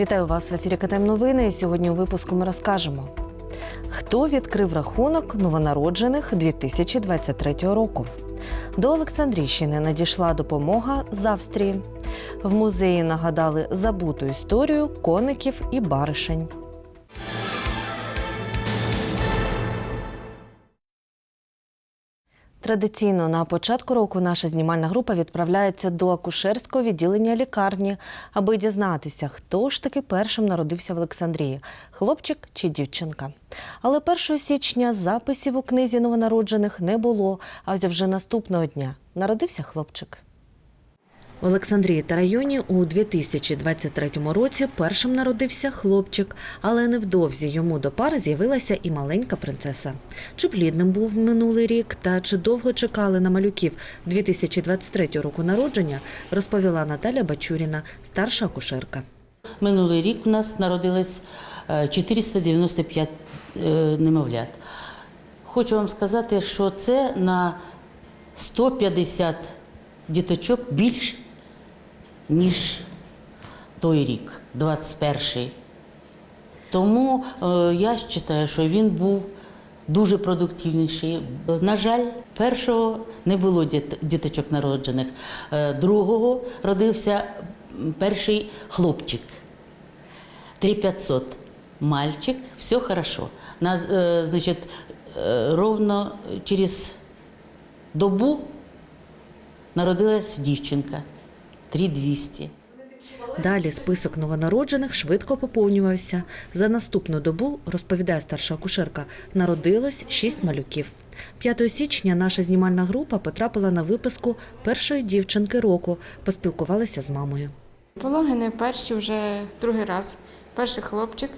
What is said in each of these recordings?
Вітаю вас в ефірі КТМ Новини. Сьогодні у випуску ми розкажемо, хто відкрив рахунок новонароджених 2023 року. До Олександрійщини надійшла допомога з Австрії. В музеї нагадали забуту історію коників і баришень. Традиційно на початку року наша знімальна група відправляється до акушерського відділення лікарні, аби дізнатися, хто ж таки першим народився в Олександрії хлопчик чи дівчинка. Але 1 січня записів у книзі новонароджених не було, а вже наступного дня народився хлопчик. В Олександрії та районі у 2023 році першим народився хлопчик, але невдовзі йому до пари з'явилася і маленька принцеса. Чи плідним був минулий рік та чи довго чекали на малюків 2023 року народження, розповіла Наталя Бачуріна, старша акушерка. Минулий рік у нас народилось е, 495 е, немовлят. Хочу вам сказати, що це на 150 діточок більше, ніж той рік, 21-й. Тому е, я вважаю, що він був дуже продуктивніший. На жаль, першого не було діт- діточок народжених, Е, другого родився перший хлопчик. 3500. Мальчик, все хорошо. На, э, значит, э, ровно через добу народилась дівчинка. 3200. Далі список новонароджених швидко поповнювався. За наступну добу, розповідає старша акушерка, народилось шість малюків. 5 січня наша знімальна група потрапила на виписку першої дівчинки року, поспілкувалися з мамою. Пологи не перші вже другий раз. Перший хлопчик,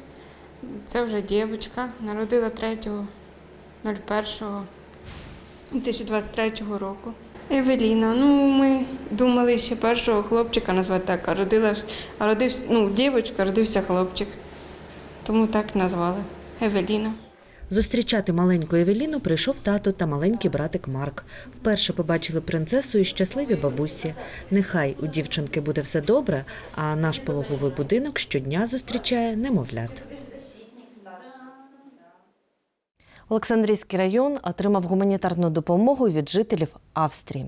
це вже дівчинка, народила 3.01.2023 року. Евеліна, ну ми думали ще першого хлопчика назвати так, а родила, родився, ну, дівчинка, родився хлопчик. Тому так назвали Евеліна. Зустрічати маленьку Евеліну прийшов тато та маленький братик Марк. Вперше побачили принцесу і щасливі бабусі. Нехай у дівчинки буде все добре, а наш пологовий будинок щодня зустрічає немовлят. Олександрійський район отримав гуманітарну допомогу від жителів Австрії.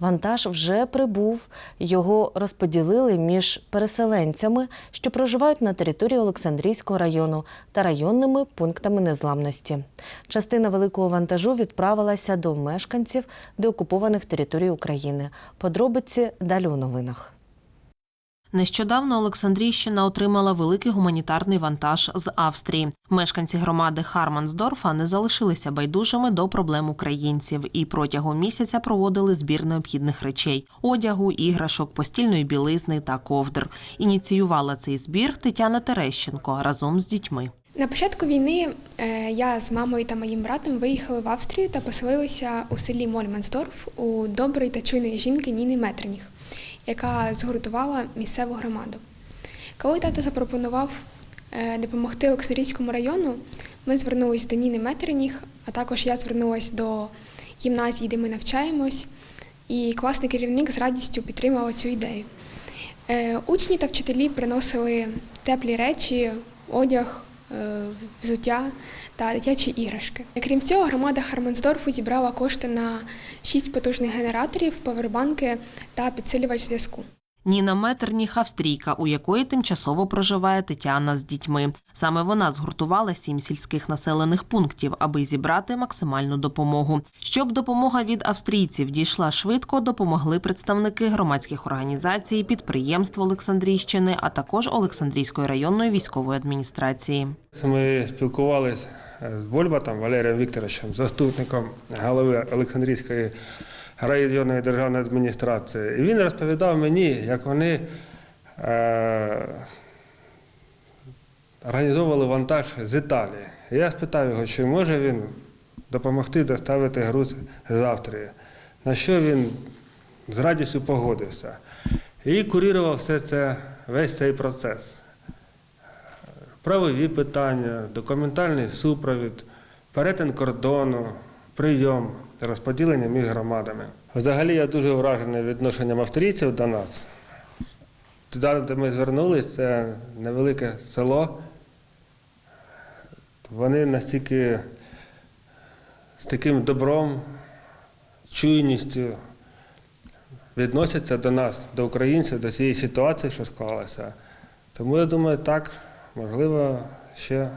Вантаж вже прибув. Його розподілили між переселенцями, що проживають на території Олександрійського району та районними пунктами незламності. Частина великого вантажу відправилася до мешканців деокупованих територій України. Подробиці далі у новинах. Нещодавно Олександрійщина отримала великий гуманітарний вантаж з Австрії. Мешканці громади Хармансдорфа не залишилися байдужими до проблем українців і протягом місяця проводили збір необхідних речей одягу, іграшок, постільної білизни та ковдр. Ініціювала цей збір Тетяна Терещенко разом з дітьми. На початку війни е, я з мамою та моїм братом виїхали в Австрію та поселилися у селі Мольмансдорф у доброї та чуйної жінки Ніни Метрніх, яка згуртувала місцеву громаду. Коли тато запропонував е, допомогти Олександрійському району, ми звернулися до Ніни Метрніх, а також я звернулася до гімназії, де ми навчаємось, і класний керівник з радістю підтримала цю ідею. Е, Учні та вчителі приносили теплі речі, одяг, взуття та дитячі іграшки. Крім цього, громада Харменсдорфу зібрала кошти на шість потужних генераторів, повербанки та підсилювач зв'язку. Ніна Метерніх – австрійка, у якої тимчасово проживає Тетяна з дітьми. Саме вона згуртувала сім сільських населених пунктів, аби зібрати максимальну допомогу. Щоб допомога від австрійців дійшла швидко, допомогли представники громадських організацій, підприємств Олександрійщини, а також Олександрійської районної військової адміністрації. Ми спілкувалися з Больбатом Валерієм Вікторовичем, заступником голови Олександрійської районної державної адміністрації. І він розповідав мені, як вони е, організовували вантаж з Італії. І Я спитав його, чи може він допомогти доставити груз з Австрії. На що він з радістю погодився. І курував все це, весь цей процес правові питання, документальний супровід, перетин кордону, прийом, розподілення між громадами. Взагалі я дуже вражений відношенням австрійців до нас. туди, де ми звернулися, це невелике село. Вони настільки з таким добром, чуйністю відносяться до нас, до українців, до цієї ситуації, що склалася. Тому я думаю, так, можливо, ще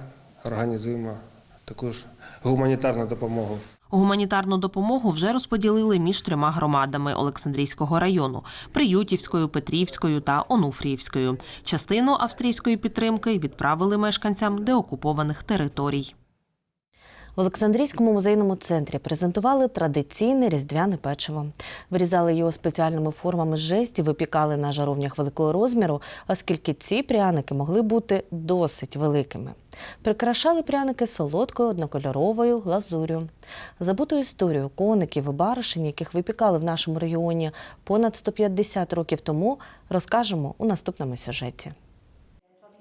організуємо таку ж гуманітарну допомогу. Гуманітарну допомогу вже розподілили між трьома громадами Олександрійського району Приютівською, Петрівською та Онуфріївською. Частину австрійської підтримки відправили мешканцям деокупованих територій. В Олександрійському музейному центрі презентували традиційне різдвяне печиво. Вирізали його спеціальними формами жесті, випікали на жаровнях великого розміру, оскільки ці пряники могли бути досить великими. Прикрашали пряники солодкою однокольоровою глазурю. Забуту історію коників і баришень, яких випікали в нашому регіоні понад 150 років тому, розкажемо у наступному сюжеті.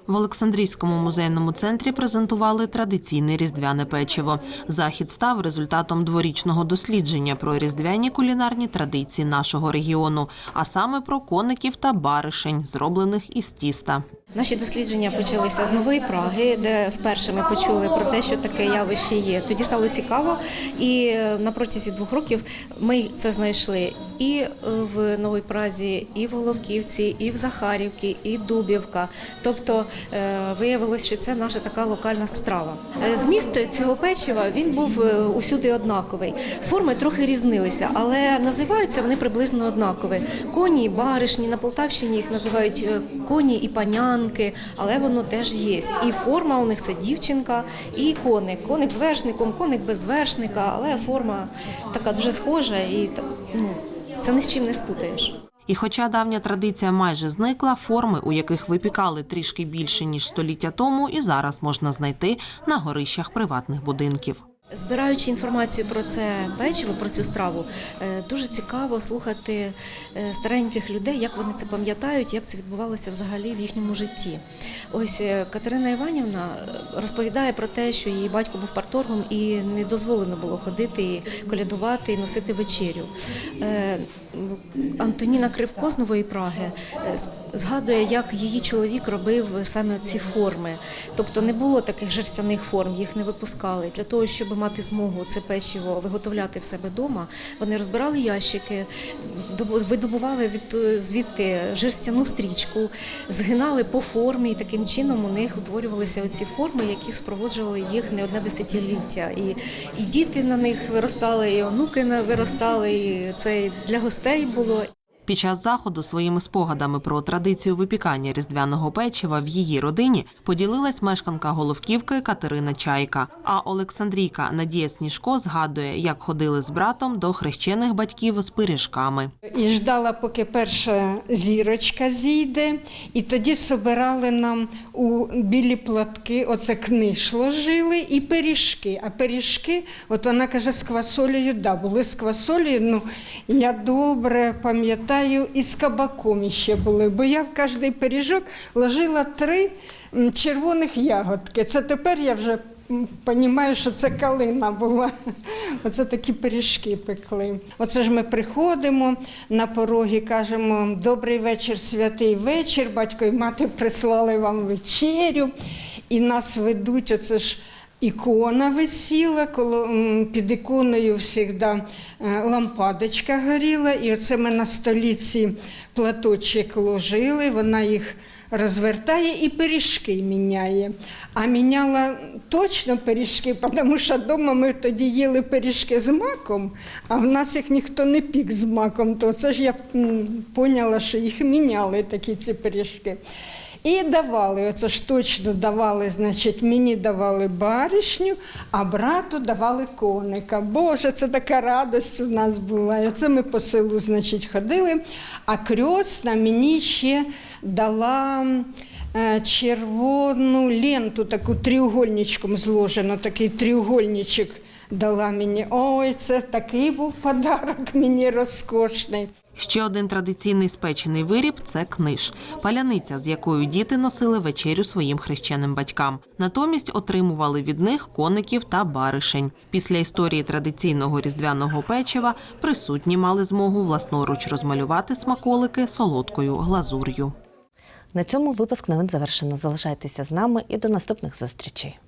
В Олександрійському музейному центрі презентували традиційне різдвяне печиво. Захід став результатом дворічного дослідження про різдвяні кулінарні традиції нашого регіону, а саме про коників та баришень, зроблених із тіста. Наші дослідження почалися з нової Праги, де вперше ми почули про те, що таке явище є. Тоді стало цікаво, і е, на протязі двох років ми це знайшли і е, в Новій Празі, і в Головківці, і в Захарівці, і Дубівка. Тобто е, виявилось, що це наша така локальна страва. Е, Зміст цього печива він був усюди однаковий. Форми трохи різнилися, але називаються вони приблизно однакові. Коні, баришні на Полтавщині їх називають коні і панянки, але воно теж є. І форма у них це дівчинка, і коник. Коник з вершником, коник без вершника, але форма така дуже схожа і ну, це ні з чим не спутаєш. І хоча давня традиція майже зникла, форми, у яких випікали трішки більше ніж століття тому, і зараз можна знайти на горищах приватних будинків. Збираючи інформацію про це печиво, про цю страву, е, дуже цікаво слухати е, стареньких людей, як вони це пам'ятають, як це відбувалося взагалі в їхньому житті. Ось е, Катерина Іванівна розповідає про те, що її батько був парторгом і не дозволено було ходити, і колядувати і носити вечерю. Антоніна Кривко з Нової Праги згадує, як її чоловік робив саме ці форми. Тобто не було таких жерстяних форм, їх не випускали. Для того, щоб мати змогу це печиво виготовляти в себе вдома, вони розбирали ящики, видобували від звідти жерстяну стрічку, згинали по формі, і таким чином у них утворювалися оці форми, які супроводжували їх не одне десятиліття. І, і діти на них виростали, і онуки виростали, і це для гостей було. Під час заходу своїми спогадами про традицію випікання різдвяного печива в її родині поділилась мешканка Головківки Катерина Чайка. А Олександрійка Надія Сніжко згадує, як ходили з братом до хрещених батьків з пиріжками. І ждала, поки перша зірочка зійде, і тоді собирали нам у білі платки, оце книж ложили і пиріжки. А пиріжки, от вона каже, з квасолею, да, були з квасолею, ну я добре пам'ятаю, і з кабаком ще були, бо я в кожний пиріжок ложила три червоних ягодки. Це тепер я вже Понімаю, що це калина була. Оце такі пиріжки пекли. Оце ж ми приходимо на пороги, кажемо добрий вечір, святий вечір. Батько і мати прислали вам вечерю. І нас ведуть, оце ж ікона висіла, коло, під іконою завжди лампадочка горіла. І оце ми на століці платочок ложили, вона їх розвертає і пиріжки міняє. А міняла точно пиріжки, тому що вдома ми тоді їли пиріжки з маком, а в нас їх ніхто не пік з маком. То це ж я поняла, що їх міняли такі ці пиріжки. І давали, оце ж точно давали, значить, мені давали баришню, а брату давали коника. Боже, це така радость у нас була. Це ми по селу, значить, ходили. А крьосна мені ще дала е, червону ленту, таку тріугольничком зложену, такий тріугольничок дала мені. Ой, це такий був подарок мені розкошний. Ще один традиційний спечений виріб це книж, паляниця, з якою діти носили вечерю своїм хрещеним батькам. Натомість отримували від них коників та баришень. Після історії традиційного різдвяного печива присутні мали змогу власноруч розмалювати смаколики солодкою глазур'ю. На цьому випуск новин завершено. Залишайтеся з нами і до наступних зустрічей.